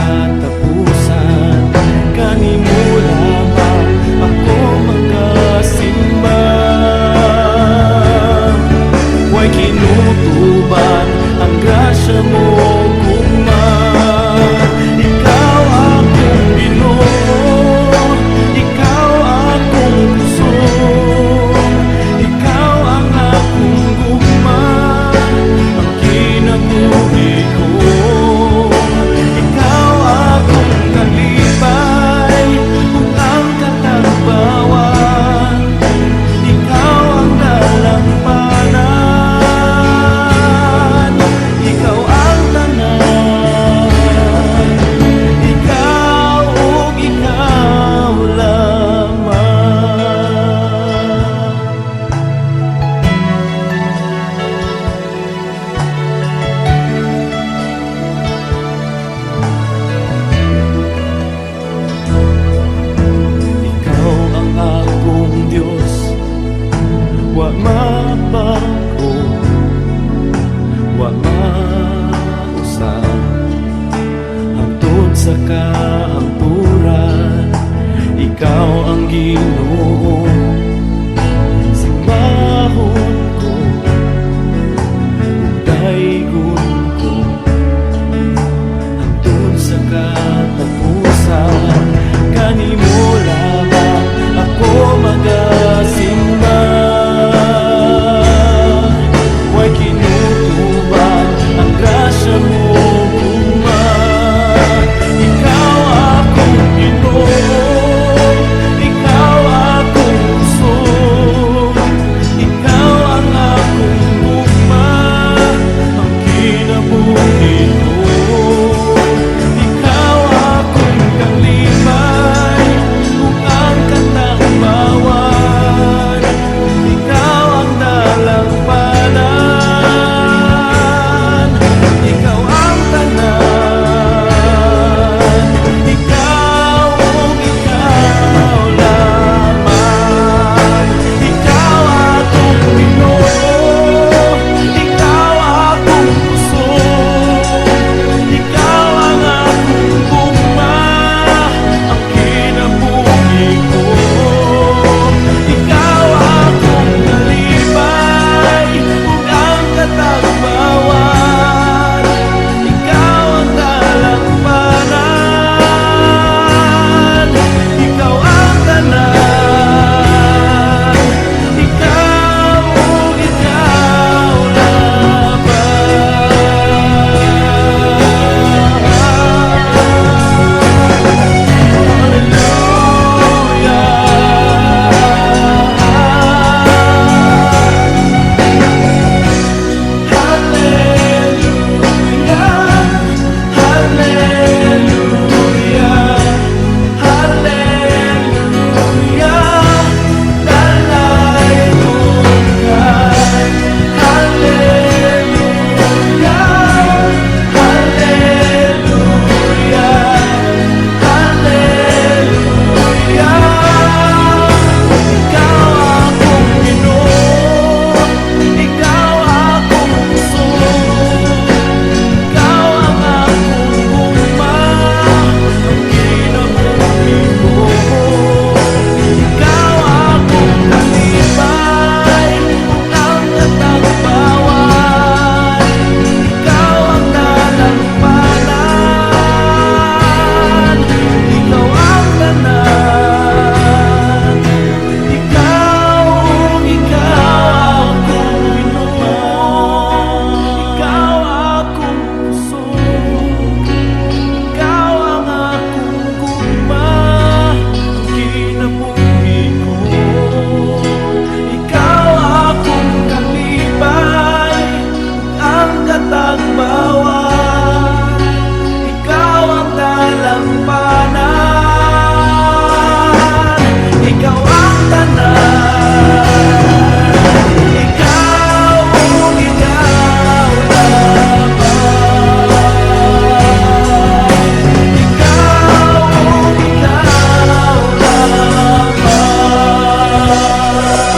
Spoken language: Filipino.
katapusan. Kanimo Wa mapako Wa mausap Hangtod sa kaampuran Ikaw ang ginoo. Senhor.